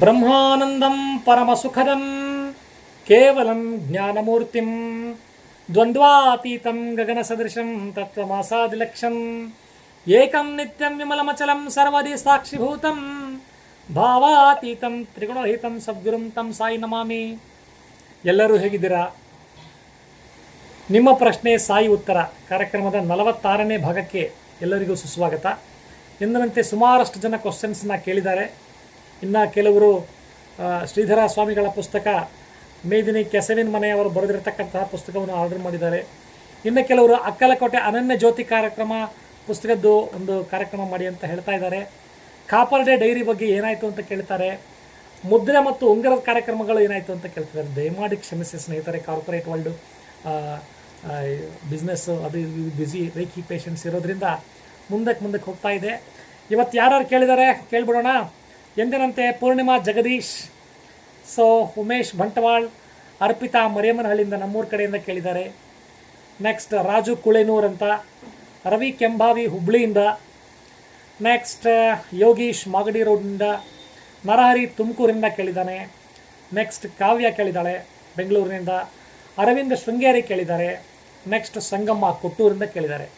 ಬ್ರಹ್ಮಾನಂದಂ ಪರಮಸುಖದಂ ಕೇವಲಂ ಜ್ಞಾನಮೂರ್ತಿಂ ದ್ವಂದ್ವಾತೀತಂ ಗಗನಸದೃಶಂ ತತ್ವಮಾಸಾದಿಲಕ್ಷಂ ಏಕಂ ನಿತ್ಯಂ ವಿಮಲಮಚಲಂ ಸರ್ವದಿ ಸಾಕ್ಷಿಭೂತಂ ಭಾವಾತೀತಂ ತ್ರಿಗುಣರಹಿತಂ ಸದ್ಗುರುಂ ತಂ ಸಾಯಿ ನಮಾಮಿ. ಎಲ್ಲರೂ ಹೇಗಿದ್ದೀರಾ? ನಿಮ್ಮ ಪ್ರಶ್ನೆ ಸಾಯಿ ಉತ್ತರ. ಕಾರ್ಯಕ್ರಮದ ನಲವತ್ತಾರನೇ ಭಾಗಕ್ಕೆ ಎಲ್ಲರಿಗೂ ಸುಸ್ವಾಗತ. ಎಂದಿನಂತೆ ಸುಮಾರಷ್ಟು ಜನ ಕ್ವಶನ್ಸ್ನ ಕೇಳಿದ್ದಾರೆ. ಇನ್ನು ಕೆಲವರು ಶ್ರೀಧರ ಸ್ವಾಮಿಗಳ ಪುಸ್ತಕ ಮೇದಿನಿ ಕೆಸವಿನ ಮನೆಯವರು ಬರೆದಿರತಕ್ಕಂತಹ ಪುಸ್ತಕವನ್ನು ಆರ್ಡರ್ ಮಾಡಿದ್ದಾರೆ. ಇನ್ನು ಕೆಲವರು ಅಕ್ಕಲಕೋಟೆ ಅನನ್ಯ ಜ್ಯೋತಿ ಕಾರ್ಯಕ್ರಮ ಪುಸ್ತಕದ್ದು ಒಂದು ಕಾರ್ಯಕ್ರಮ ಮಾಡಿ ಅಂತ ಹೇಳ್ತಾ ಇದ್ದಾರೆ. ಕಾಪರ್ ಡೇ ಡೈರಿ ಬಗ್ಗೆ ಏನಾಯಿತು ಅಂತ ಕೇಳ್ತಾರೆ. ಮುದ್ರೆ ಮತ್ತು ಉಂಗರದ ಕಾರ್ಯಕ್ರಮಗಳು ಏನಾಯಿತು ಅಂತ ಕೇಳ್ತಿದ್ದಾರೆ. ದಯಮಾಡಿ ಕ್ಷಮಿಸಿ ಸ್ನೇಹಿತರೆ ಕಾರ್ಪೊರೇಟ್ ವರ್ಲ್ಡು ಬಿಸ್ನೆಸ್ಸು ಅದು ಬ್ಯುಸಿ ರೇಖಿ ಪೇಷನ್ಸ್ ಇರೋದ್ರಿಂದ ಮುಂದಕ್ಕೆ ಮುಂದಕ್ಕೆ ಹೋಗ್ತಾ ಇದೆ. ಇವತ್ತು ಯಾರ್ಯಾರು ಕೇಳಿದ್ದಾರೆ? ಕೇಳ್ಬಿಡೋಣ. ಎಂದಿನಂತೆ ಪೂರ್ಣಿಮಾ ಜಗದೀಶ್, ಸೊ ಉಮೇಶ್ ಬಂಟವಾಳ್, ಅರ್ಪಿತಾ ಮರಿಯಮ್ಮನಹಳ್ಳಿಯಿಂದ ನಮ್ಮೂರ ಕಡೆಯಿಂದ ಕೇಳಿದ್ದಾರೆ. ನೆಕ್ಸ್ಟ್ ರಾಜು ಕುಳೆನೂರ್ ಅಂತ, ರವಿ ಕೆಂಬಾವಿ ಹುಬ್ಳಿಯಿಂದ. ನೆಕ್ಸ್ಟ್ ಯೋಗೀಶ್ ಮಾಗಡಿ ರೋಡ್ನಿಂದ, ನರಹರಿ ತುಮಕೂರಿಂದ ಕೇಳಿದ್ದಾನೆ. ನೆಕ್ಸ್ಟ್ ಕಾವ್ಯ ಕೇಳಿದ್ದಾಳೆ, ಬೆಂಗಳೂರಿನಿಂದ. ಅರವಿಂದ್ ಶೃಂಗೇರಿ ಕೇಳಿದ್ದಾರೆ. ನೆಕ್ಸ್ಟ್ ಸಂಗಮ್ಮ ಕೊಟ್ಟೂರಿಂದ ಕೇಳಿದ್ದಾರೆ.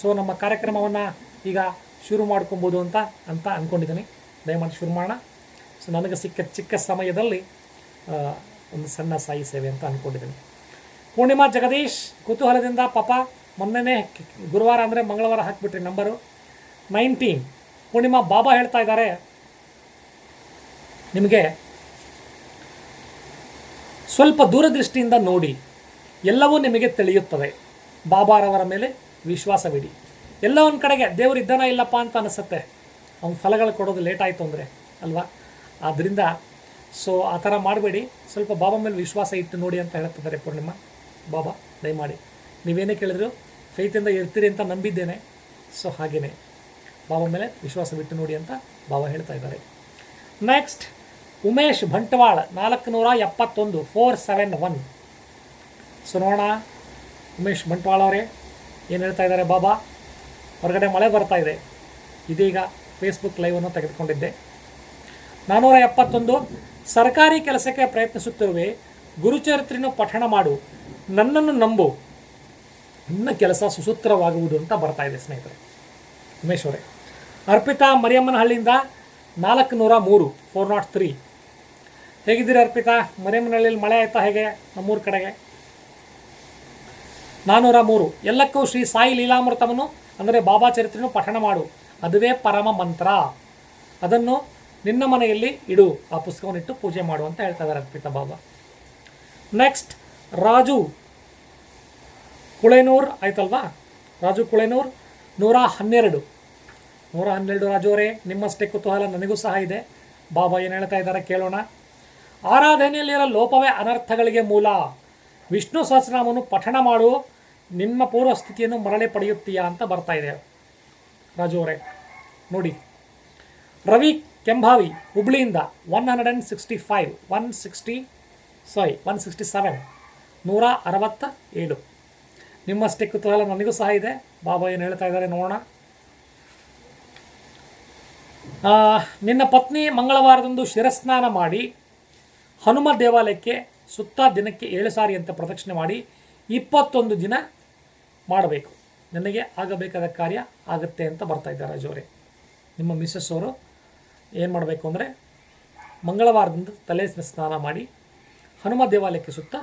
ಸೊ ನಮ್ಮ ಕಾರ್ಯಕ್ರಮವನ್ನು ಈಗ ಶುರು ಮಾಡ್ಕೊಬೋದು ಅಂತ ಅಂತ ಅಂದ್ಕೊಂಡಿದ್ದೀನಿ ದಯಮಾಡಿ ಶುರು ಮಾಡೋಣ ಸೊ ನನಗೆ ಸಿಕ್ಕ ಚಿಕ್ಕ ಸಮಯದಲ್ಲಿ ಒಂದು ಸಣ್ಣ ಸಾಯಿ ಸೇವೆ ಅಂತ ಅಂದ್ಕೊಂಡಿದ್ದೀನಿ ಪೂರ್ಣಿಮಾ ಜಗದೀಶ್, ಕುತೂಹಲದಿಂದ ಪಾಪ, ಮೊನ್ನೆನೇ ಗುರುವಾರ ಅಂದರೆ ಮಂಗಳವಾರ ಹಾಕಿಬಿಟ್ರಿ ನಂಬರು. ನೈನ್ಟೀನ್, ಪೂರ್ಣಿಮಾ ಬಾಬಾ ಹೇಳ್ತಾ ಇದ್ದಾರೆ. ನಿಮಗೆ ಸ್ವಲ್ಪ ದೂರದೃಷ್ಟಿಯಿಂದ ನೋಡಿ, ಎಲ್ಲವೂ ನಿಮಗೆ ತಿಳಿಯುತ್ತದೆ. ಬಾಬಾರವರ ಮೇಲೆ ವಿಶ್ವಾಸವಿಡಿ. ಎಲ್ಲ ಒಂದು ಕಡೆಗೆ ದೇವರು ಇದ್ದಾನ ಇಲ್ಲಪ್ಪ ಅಂತ ಅನಿಸುತ್ತೆ. ಅವ್ನ ಫಲಗಳು ಕೊಡೋದು ಲೇಟ್ ಆಯಿತು ಅಂದರೆ, ಅಲ್ವಾ? ಆದ್ದರಿಂದ ಸೊ ಆ ಥರ ಮಾಡಬೇಡಿ. ಸ್ವಲ್ಪ ಬಾಬಾ ಮೇಲೆ ವಿಶ್ವಾಸ ಇಟ್ಟು ನೋಡಿ ಅಂತ ಹೇಳ್ತಿದ್ದಾರೆ ಪೂರ್ಣಿಮಾ. ಬಾಬಾ, ದಯಮಾಡಿ. ನೀವೇನೇ ಕೇಳಿದ್ರು ಫೈತಿಂದ ಇರ್ತೀರಿ ಅಂತ ನಂಬಿದ್ದೇನೆ. ಸೊ ಹಾಗೆಯೇ ಬಾಬಾ ಮೇಲೆ ವಿಶ್ವಾಸ ಬಿಟ್ಟು ನೋಡಿ ಅಂತ ಬಾಬಾ ಹೇಳ್ತಾ ಇದ್ದಾರೆ. ನೆಕ್ಸ್ಟ್ ಉಮೇಶ್ ಬಂಟ್ವಾಳ್, ನಾಲ್ಕುನೂರ ಎಪ್ಪತ್ತೊಂದು ಫೋರ್ ಸೆವೆನ್ ಒನ್ ಸೊ ನೋಡೋಣ, ಉಮೇಶ್ ಬಂಟ್ವಾಳ್ ಅವರೇ, ಏನು ಹೇಳ್ತಾ ಇದ್ದಾರೆ ಬಾಬಾ? ಹೊರಗಡೆ ಮಳೆ ಬರ್ತಾ ಇದೆ. ಇದೀಗ ಫೇಸ್ಬುಕ್ ಲೈವನ್ನು ತೆಗೆದುಕೊಂಡಿದ್ದೆ. ನಾನ್ನೂರ ಎಪ್ಪತ್ತೊಂದು ಸರ್ಕಾರಿ ಕೆಲಸಕ್ಕೆ ಪ್ರಯತ್ನಿಸುತ್ತಿರುವೆ ಗುರುಚರಿತ್ರೆಯನ್ನು ಪಠಣ ಮಾಡು, ನನ್ನನ್ನು ನಂಬು, ನಿನ್ನ ಕೆಲಸ ಸುಸೂತ್ರವಾಗುವುದು ಅಂತ ಬರ್ತಾ ಇದೆ ಸ್ನೇಹಿತರೆ. ಉಮೇಶ್ವರೇ ಅರ್ಪಿತಾ ಮರಿಯಮ್ಮನಹಳ್ಳಿಯಿಂದ ನಾಲ್ಕು ನೂರ ಮೂರು ಫೋರ್ ನಾಟ್ ತ್ರೀ. ಹೇಗಿದ್ದೀರಿ ಅರ್ಪಿತಾ? ಮರಿಯಮ್ಮನಹಳ್ಳಿಯಲ್ಲಿ ಮಳೆ ಆಯ್ತಾ ಹೇಗೆ? ನಮ್ಮೂರ ಕಡೆಗೆ? ನಾನ್ನೂರ ಮೂರು ಎಲ್ಲಕ್ಕೂ ಶ್ರೀ ಸಾಯಿ ಲೀಲಾಮೃತವನ್ನು, ಅಂದರೆ ಬಾಬಾ ಚರಿತ್ರೆಯನ್ನು ಪಠಣ ಮಾಡು. ಅದುವೇ ಪರಮ ಮಂತ್ರ. ಅದನ್ನು ನಿನ್ನ ಮನೆಯಲ್ಲಿ ಇಡು. ಆ ಪುಸ್ತಕವನ್ನು ಇಟ್ಟು ಪೂಜೆ ಮಾಡು ಅಂತ ಹೇಳ್ತಾ ಇದ್ದಾರೆ ಅರ್ಪಿತಾ ಬಾಬಾ ನೆಕ್ಸ್ಟ್ ರಾಜು ಕುಳೆನೂರ್ ಆಯ್ತಲ್ವಾ? ರಾಜು ಕುಳೆನೂರ್ ನೂರ ಹನ್ನೆರಡು. ನೂರ ಹನ್ನೆರಡು ರಾಜು ಅವರೇ ನಿಮ್ಮಷ್ಟೇ ಕುತೂಹಲ ನನಗೂ ಸಹ ಇದೆ. ಬಾಬಾ ಏನು ಹೇಳ್ತಾ ಇದ್ದಾರೆ ಕೇಳೋಣ. ಆರಾಧನೆಯಲ್ಲಿರೋ ಲೋಪವೇ ಅನರ್ಥಗಳಿಗೆ ಮೂಲ. ವಿಷ್ಣು ಸಹಸ್ರನಾಮವನ್ನು ಪಠಣ ಮಾಡು. ನಿಮ್ಮ ಪೂರ್ವ ಸ್ಥಿತಿಯನ್ನು ಮರಳಿ ಪಡೆಯುತ್ತೀಯಾ ಅಂತ ಬರ್ತಾ ಇದೆ. ರಾಜು ಅವರೇ ನೋಡಿ. Ravi Kembhavi, ಹುಬ್ಳಿಯಿಂದ one hundred and sixty five one sixty sorry one sixty seven ನೂರ ಅರವತ್ತ ಏಳು ನಿಮ್ಮಷ್ಟೇ ಕುತೂಹಲ ನನಗೂ ಸಹ ಇದೆ. ಬಾಬಾ ಏನು ಹೇಳ್ತಾ ಇದ್ದಾರೆ ನೋಡೋಣ. ನಿನ್ನ ಪತ್ನಿ ಮಂಗಳವಾರದಂದು ಶಿರಸ್ನಾನ ಮಾಡಿ, ಹನುಮ ದೇವಾಲಯಕ್ಕೆ ಸುತ್ತ ದಿನಕ್ಕೆ ಏಳು ಸಾರಿ ಅಂತ ಪ್ರದಕ್ಷಿಣೆ ಮಾಡಿ, ಇಪ್ಪತ್ತೊಂದು ದಿನ ಮಾಡಬೇಕು. ನನಗೆ ಆಗಬೇಕಾದ ಕಾರ್ಯ ಆಗುತ್ತೆ ಅಂತ ಬರ್ತಾ ಇದ್ದಾರೆ ರಾಜವರೇ ನಿಮ್ಮ ಮಿಸ್ಸಸ್ ಅವರು ಏನು ಮಾಡಬೇಕು ಅಂದರೆ ಮಂಗಳವಾರದಿಂದ ತಲೆ ಸ್ನಾನ ಮಾಡಿ ಹನುಮ ದೇವಾಲಯಕ್ಕೆ ಸುತ್ತ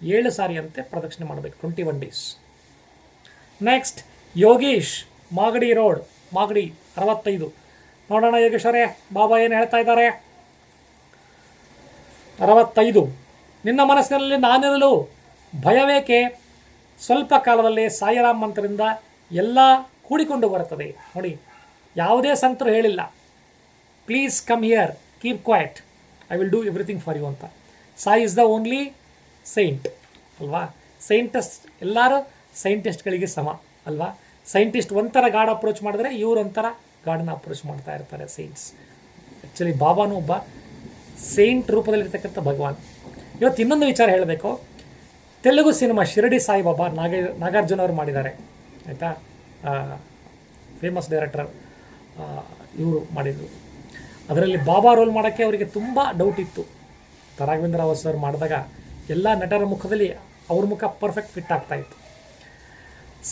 ಏಳು ಸಾರಿ ಅಂತೆ ಪ್ರದಕ್ಷಿಣೆ ಮಾಡಬೇಕು twenty one days next Yogish, Magadi road, Magadi ಅರವತ್ತೈದು. ನೋಡೋಣ ಯೋಗೇಶ್ವರೇ ಬಾಬಾ ಏನು ಹೇಳ್ತಾ ಇದ್ದಾರೆ? ಅರವತ್ತೈದು. ನಿನ್ನ ಮನಸ್ಸಿನಲ್ಲಿ ನಾನಿರಲು ಭಯವೇಕೆ? ಸ್ವಲ್ಪ ಕಾಲದಲ್ಲೇ ಸಾಯಿರಾಮ್ ಮಂತ್ರದಿಂದ ಎಲ್ಲ ಕೂಡಿಕೊಂಡು ಬರುತ್ತದೆ. ನೋಡಿ, ಯಾವುದೇ ಸಂತರು ಹೇಳಿಲ್ಲ. Please come here keep quiet I will do everything for you ಅಂತ. Sai is the only saint ಅಲ್ವಾ? ಸೈಂಟಿಸ್ಟ್ ಎಲ್ಲರೂ ಸೈಂಟಿಸ್ಟ್ಗಳಿಗೆ ಸಮ, ಅಲ್ವಾ? ಸೈಂಟಿಸ್ಟ್ ಒಂಥರ ಗಾಡ್ ಅಪ್ರೋಚ್ ಮಾಡಿದ್ರೆ ಇವ್ರು ಒಂಥರ ಗಾಡನ್ನ ಅಪ್ರೋಚ್ ಮಾಡ್ತಾ ಇರ್ತಾರೆ ಸೈಂಟ್ಸ್ ಆ್ಯಕ್ಚುಲಿ ಬಾಬಾನು ಒಬ್ಬ ಸೈಂಟ್ ರೂಪದಲ್ಲಿರ್ತಕ್ಕಂಥ ಭಗವಾನ್. ಇವತ್ತು ಇನ್ನೊಂದು ವಿಚಾರ ಹೇಳಬೇಕು. ತೆಲುಗು ಸಿನಿಮಾ ಶಿರಡಿ ಸಾಯಿಬಾಬಾ ನಾಗ ನಾಗಾರ್ಜುನ ಅವರು ಮಾಡಿದ್ದಾರೆ. ಆಯಿತಾ? ಫೇಮಸ್ ಡೈರೆಕ್ಟರ್ ಇವರು ಮಾಡಿದರು. ಅದರಲ್ಲಿ ಬಾಬಾ ರೋಲ್ ಮಾಡೋಕ್ಕೆ ಅವರಿಗೆ ತುಂಬ ಡೌಟ್ ಇತ್ತು. ರಾಘವೇಂದ್ರ ರಾವ್ ಸರ್ ಮಾಡಿದಾಗ ಎಲ್ಲ ನಟರ ಮುಖದಲ್ಲಿ ಅವ್ರ ಮುಖ ಪರ್ಫೆಕ್ಟ್ ಫಿಟ್ ಆಗ್ತಾ ಇತ್ತು.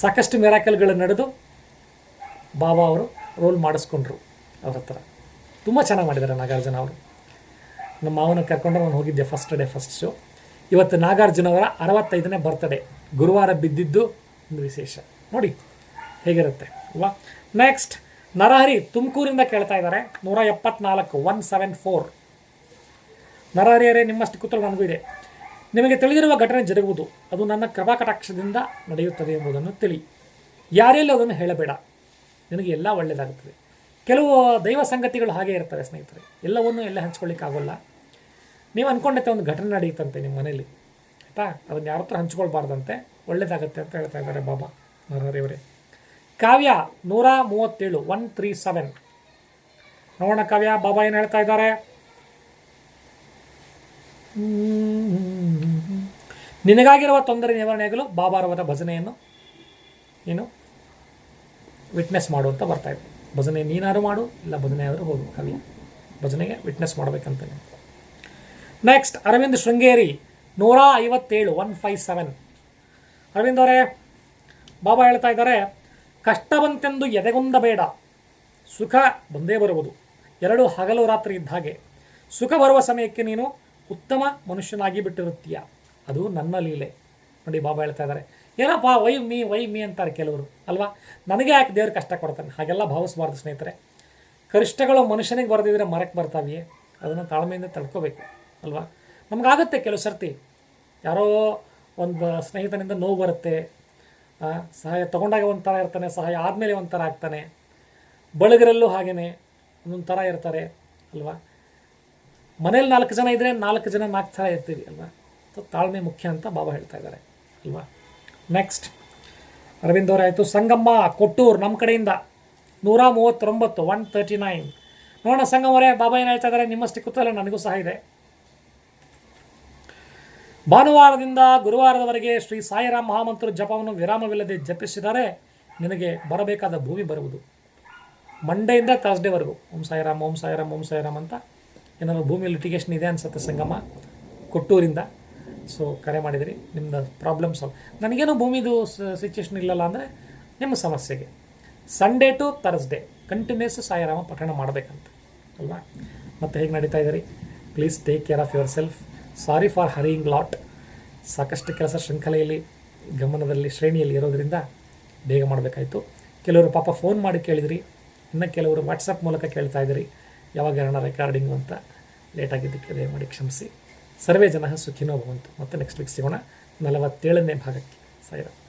ಸಾಕಷ್ಟು ಮೆರಾಕಲ್ಗಳು ನಡೆದು ಬಾಬಾ ಅವರು ರೋಲ್ ಮಾಡಿಸ್ಕೊಂಡ್ರು ಅವ್ರ ಹತ್ರ. ತುಂಬ ಚೆನ್ನಾಗಿ ಮಾಡಿದ್ದಾರೆ ನಾಗಾರ್ಜುನ ಅವರು. ನಮ್ಮ ಮಾವನ ಕರ್ಕೊಂಡು ನಾನು ಹೋಗಿದ್ದೆ ಫಸ್ಟ್ ಡೇ ಫಸ್ಟ್ ಶೋ ಇವತ್ತು ನಾಗಾರ್ಜುನ ಅವರ ಅರವತ್ತೈದನೇ ಬರ್ತ್ಡೇ ಗುರುವಾರ ಬಿದ್ದಿದ್ದು ಒಂದು ವಿಶೇಷ. ನೋಡಿ, ಹೇಗಿರುತ್ತೆ ಅಲ್ವಾ? ನೆಕ್ಸ್ಟ್ ನರಹರಿ ತುಮಕೂರಿಂದ ಕೇಳ್ತಾ ಇದ್ದಾರೆ. ನೂರ ಎಪ್ಪತ್ನಾಲ್ಕು ಒನ್ ಸೆವೆನ್ ಫೋರ್ ನರಹರಿಯರೇ, ನಿಮ್ಮಷ್ಟು ಕುತೂಹಲ ನನಗೂ ಇದೆ. ನಿಮಗೆ ತಿಳಿದಿರುವ ಘಟನೆ ಜರುಗುವುದು, ಅದು ನನ್ನ ಕೃಪಾ ಕಟಾಕ್ಷದಿಂದ ನಡೆಯುತ್ತದೆ ಎಂಬುದನ್ನು ತಿಳಿ. ಯಾರೆಲ್ಲೂ ಅದನ್ನು ಹೇಳಬೇಡ. ನಿನಗೆ ಎಲ್ಲ ಒಳ್ಳೆಯದಾಗುತ್ತದೆ. ಕೆಲವು ದೈವ ಸಂಗತಿಗಳು ಹಾಗೆ ಇರ್ತವೆ ಸ್ನೇಹಿತರೆ. ಎಲ್ಲವನ್ನೂ ಎಲ್ಲ ಹಂಚ್ಕೊಳ್ಳಿಕ್ಕಾಗೋಲ್ಲ. ನೀವು ಅಂದ್ಕೊಂಡೈತೆ ಒಂದು ಘಟನೆ ನಡೆಯುತ್ತಂತೆ ನಿಮ್ಮ ಮನೇಲಿ, ಆಯಿತಾ? ಅದನ್ನು ಯಾರ ಹತ್ರ ಹಂಚ್ಕೊಳ್ಬಾರ್ದಂತೆ, ಒಳ್ಳೇದಾಗತ್ತೆ ಅಂತ ಹೇಳ್ತಾ ಇದ್ದಾರೆ ಬಾಬಾ ನರಹರಿಯವರೇ ಕಾವ್ಯ ನೂರ ಮೂವತ್ತೇಳು, ಒನ್ ತ್ರೀ ಸೆವೆನ್. ನೋಡೋಣ ಕಾವ್ಯ, ಬಾಬಾ ಏನು ಹೇಳ್ತಾ ಇದ್ದಾರೆ? ನಿನಗಾಗಿರುವ ತೊಂದರೆ ನಿವಾರಣೆಯಾಗಲು ಬಾಬಾರವರ ಭಜನೆಯನ್ನು ಏನು? ವಿಟ್ನೆಸ್ ಮಾಡು ಅಂತ ಬರ್ತಾ ಇದೆ. ಭಜನೆ ನೀನಾರು ಮಾಡು, ಇಲ್ಲ ಭಜನೆ ಆದರೂ ಹೋಗು ಕಾವ್ಯ. ಭಜನೆಗೆ ವಿಟ್ನೆಸ್ ಮಾಡಬೇಕಂತ ನೆಕ್ಸ್ಟ್ ಅರವಿಂದ್ ಶೃಂಗೇರಿ ನೂರ ಐವತ್ತೇಳು ಒನ್ ಫೈವ್ ಸೆವೆನ್ ಅರವಿಂದ್ ಅವರೇ, ಬಾಬಾ ಹೇಳ್ತಾ ಇದ್ದಾರೆ ಕಷ್ಟ ಬಂತೆಂದು ಎದೆಗುಂದಬೇಡ ಸುಖ ಬಂದೇ ಬರುವುದು. ಎರಡು ಹಗಲು ರಾತ್ರಿ ಇದ್ದ ಹಾಗೆ. ಸುಖ ಬರುವ ಸಮಯಕ್ಕೆ ನೀನು ಉತ್ತಮ ಮನುಷ್ಯನಾಗಿ ಬಿಟ್ಟಿರುತ್ತೀಯ. ಅದು ನನ್ನ ಲೀಲೆ. ನೋಡಿ, ಬಾಬಾ ಹೇಳ್ತಾ ಇದ್ದಾರೆ. ಏನಪ್ಪ ವೈ ಮೀ ವೈ ಮೀ ಅಂತಾರೆ ಕೆಲವರು, ಅಲ್ವಾ? ನನಗೆ ಯಾಕೆ ದೇವ್ರು ಕಷ್ಟ ಕೊಡ್ತಾನೆ? ಹಾಗೆಲ್ಲ ಭಾವಿಸಬಾರ್ದು ಸ್ನೇಹಿತರೆ. ಕರಿಷ್ಠಗಳು ಮನುಷ್ಯನಿಗೆ ಬರೆದಿದ್ರೆ ಮರಕ್ಕೆ ಬರ್ತಾವೆಯೇ? ಅದನ್ನು ತಾಳ್ಮೆಯಿಂದ ತಡ್ಕೋಬೇಕು. ಅಲ್ವಾ? ನಮಗಾಗುತ್ತೆ ಕೆಲವು ಸರ್ತಿ. ಯಾರೋ ಒಂದು ಸ್ನೇಹಿತನಿಂದ ನೋವು ಬರುತ್ತೆ ಸಹಾಯ ತಗೊಂಡಾಗ ಒಂಥರ ಇರ್ತಾನೆ, ಸಹಾಯ ಆದಮೇಲೆ ಒಂಥರ ಆಗ್ತಾನೆ. ಬಳಗರಲ್ಲೂ ಹಾಗೇ ಒಂದೊಂದು ಥರ ಇರ್ತಾರೆ, ಅಲ್ವಾ? ಮನೇಲಿ ನಾಲ್ಕು ಜನ ಇದ್ದರೆ ನಾಲ್ಕು ಜನ ನಾಲ್ಕು ಥರ ಇರ್ತೀವಿ, ಅಲ್ವಾ? ಸೊ, ತಾಳ್ಮೆ ಮುಖ್ಯ ಅಂತ ಬಾಬಾ ಹೇಳ್ತಾ ಇದ್ದಾರೆ, ಅಲ್ವಾ? ನೆಕ್ಸ್ಟ್ ಅರವಿಂದ್ ಅವರೇ, ಆಯಿತು. ಸಂಗಮ್ಮ, ಕೊಟ್ಟೂರು ನಮ್ಮ ಕಡೆಯಿಂದ. ನೂರ ಮೂವತ್ತೊಂಬತ್ತು ಒನ್ ತರ್ಟಿ ನೈನ್ ನೋಡೋಣ ಸಂಗಮವರೇ ಬಾಬಾ ಏನು ಹೇಳ್ತಾ ಇದ್ದಾರೆ? ನಿಮ್ಮಷ್ಟು ಕೂತಲ್ಲ ನನಗೂ ಸಹ ಇದೆ. ಭಾನುವಾರದಿಂದ ಗುರುವಾರದವರೆಗೆ ಶ್ರೀ ಸಾಯಿರಾಮ್ ಮಹಾಮಂತ್ರ ಜಪವನ್ನು ವಿರಾಮವಿಲ್ಲದೆ ಜಪಿಸಿದರೆ ನಿನಗೆ ಬರಬೇಕಾದ ಭೂಮಿ ಬರುವುದು. ಮಂಡೆಯಿಂದ ಥರ್ಸ್ಡೇವರೆಗೂ. ಓಂ ಸಾಯಿರಾಮ್ ಓಂ ಸಾಯಿರಾಮ್ ಓಂ ಸಾಯಿರಾಮ್ ಅಂತ ಏನಾದ್ರು ಭೂಮಿ ಲಿಟಿಗೇಷನ್ ಇದೆ ಅನ್ಸುತ್ತೆ ಸಂಗಮ, ಕೊಟ್ಟೂರಿಂದ. ಸೊ ಕರೆ ಮಾಡಿದಿರಿ ನಿಮ್ಮದು ಪ್ರಾಬ್ಲಮ್ ಸಾಲ್ವ್ ನನಗೇನು ಭೂಮಿದು ಸಿಚುವೇಶನ್ ಇಲ್ಲಲ್ಲ ಅಂದರೆ ನಿಮ್ಮ ಸಮಸ್ಯೆಗೆ. Sunday to Thursday continuous Sairam ಪಠಣ ಮಾಡಬೇಕಂತ. ಅಲ್ವಾ? ಮತ್ತೆ ಹೇಗೆ ನಡೀತಾ ಇದ್ದೀರಿ please take care of yourself sorry for hurrying lot ಸಾಕಷ್ಟು ಕೆಲಸ ಶೃಂಖಲೆಯಲ್ಲಿ, ಗಮನದಲ್ಲಿ, ಶ್ರೇಣಿಯಲ್ಲಿ ಇರೋದರಿಂದ ಬೇಗ ಮಾಡಬೇಕಾಯಿತು. ಕೆಲವರು ಪಾಪ ಫೋನ್ ಮಾಡಿ ಕೇಳಿದ್ರಿ. ಇನ್ನು ಕೆಲವರು ವಾಟ್ಸಪ್ ಮೂಲಕ ಕೇಳ್ತಾ ಇದ್ದೀರಿ. ಯಾವಾಗ ಏನಾರ ರೆಕಾರ್ಡಿಂಗು ಅಂತ ಲೇಟಾಗಿದ್ದಕ್ಕೆ ದಯಮಾಡಿ ಕ್ಷಮಿಸಿ. ಸರ್ವೇ ಜನ ಸುಖಿನೋ ಭವಂತು. ಮತ್ತೆ ನೆಕ್ಸ್ಟ್ ವೀಕ್ ಸಿಗೋಣ. ನಲವತ್ತೇಳನೇ ಭಾಗಕ್ಕೆ. ಸಾಯಿರಾಮ್.